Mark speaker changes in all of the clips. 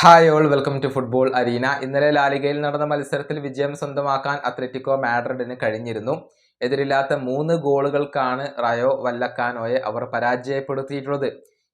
Speaker 1: Hi all welcome to football arena. ഇന്നലെ ലാലിഗയിൽ നടന്ന മത്സരത്തിൽ വിജയം സ്വന്തമാക്കാൻ അത്ലറ്റിക്കോ മാഡ്രിഡിന് കഴിഞ്ഞിരുന്നു. എതിരില്ലാത്ത മൂന്ന് ഗോളുകൾക്കാണ് റയോ വല്ലക്കാനോയെ അവർ പരാജയപ്പെടുത്തിയിട്ടുള്ളത്.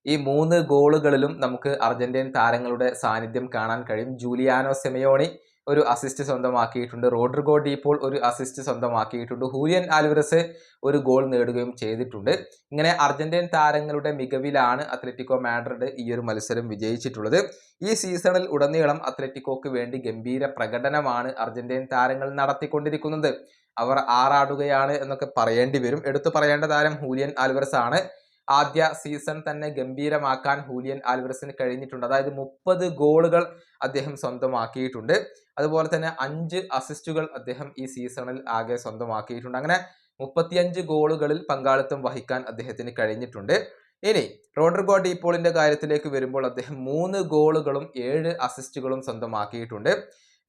Speaker 1: ഈ മൂന്ന് ഗോളുകളിലും നമുക്ക് അർജന്റീൻ താരങ്ങളുടെ സാന്നിധ്യം കാണാൻ കഴിയും. ജൂലിയാനോ സെമയോണി ഒരു അസിസ്റ്റ് സ്വന്തമാക്കിയിട്ടുണ്ട്. റോഡ്രിഗോ ഡീപ്പോൾ ഒരു അസിസ്റ്റ് സ്വന്തമാക്കിയിട്ടുണ്ട്. ഹൂലിയൻ ആൽവറസ് ഒരു ഗോൾ നേടുകയും ചെയ്തിട്ടുണ്ട്. ഇങ്ങനെ അർജന്റീൻ താരങ്ങളുടെ മികവിലാണ് അത്ലറ്റിക്കോ മാഡ്രിഡ് ഈ ഒരു മത്സരം വിജയിച്ചിട്ടുള്ളത്. ഈ സീസണിൽ ഉടനീളം അത്ലറ്റിക്കോക്ക് വേണ്ടി ഗംഭീര പ്രകടനമാണ് അർജന്റീൻ താരങ്ങൾ നടത്തിക്കൊണ്ടിരിക്കുന്നത്. അവർ ആറാടുകയാണ് എന്നൊക്കെ പറയേണ്ടി വരും. എടുത്തു പറയേണ്ട താരം ഹൂലിയൻ ആൽവറസ് ആണ് ആദ്യ സീസൺ തന്നെ ഗംഭീരമാക്കാൻ ഹൂലിയൻ ആൽവറസിന് കഴിഞ്ഞിട്ടുണ്ട്. അതായത് മുപ്പത് ഗോളുകൾ അദ്ദേഹം സ്വന്തമാക്കിയിട്ടുണ്ട്. അതുപോലെ തന്നെ അഞ്ച് അസിസ്റ്റുകൾ അദ്ദേഹം ഈ സീസണിൽ ആകെ സ്വന്തമാക്കിയിട്ടുണ്ട്. അങ്ങനെ മുപ്പത്തിയഞ്ച് ഗോളുകളിൽ പങ്കാളിത്തം വഹിക്കാൻ അദ്ദേഹത്തിന് കഴിഞ്ഞിട്ടുണ്ട്. ഇനി റോഡ്രിഗോ ഡീപോളിന്റെ കാര്യത്തിലേക്ക് വരുമ്പോൾ അദ്ദേഹം മൂന്ന് ഗോളുകളും ഏഴ് അസിസ്റ്റുകളും സ്വന്തമാക്കിയിട്ടുണ്ട്.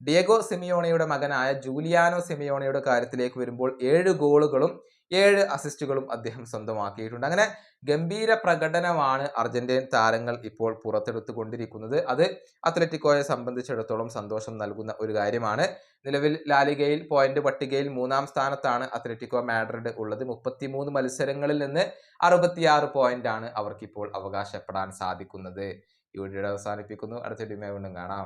Speaker 1: ഡിയഗോ സിമിയോണയുടെ മകനായ ജൂലിയാനോ സിമിയോണയുടെ കാര്യത്തിലേക്ക് വരുമ്പോൾ ഏഴ് ഗോളുകളും ഏഴ് അസിസ്റ്റുകളും അദ്ദേഹം സ്വന്തമാക്കിയിട്ടുണ്ട്. അങ്ങനെ ഗംഭീര പ്രകടനമാണ് അർജന്റീൻ താരങ്ങൾ ഇപ്പോൾ പുറത്തെടുത്തുകൊണ്ടിരിക്കുന്നത്. അത് അത്ലറ്റിക്കോയെ സംബന്ധിച്ചിടത്തോളം സന്തോഷം നൽകുന്ന ഒരു കാര്യമാണ്. നിലവിൽ ലാലിഗയിൽ പോയിന്റ് പട്ടികയിൽ മൂന്നാം സ്ഥാനത്താണ് അത്ലറ്റിക്കോ മാഡ്രിഡ് ഉള്ളത്. മുപ്പത്തിമൂന്ന് മത്സരങ്ങളിൽ നിന്ന് അറുപത്തിയാറ് പോയിന്റ് ആണ് അവർക്കിപ്പോൾ അവകാശപ്പെടാൻ സാധിക്കുന്നത്. ഈ വീഡിയോ അവസാനിപ്പിക്കുന്നു. അടുത്ത വീണ്ടും കാണാം.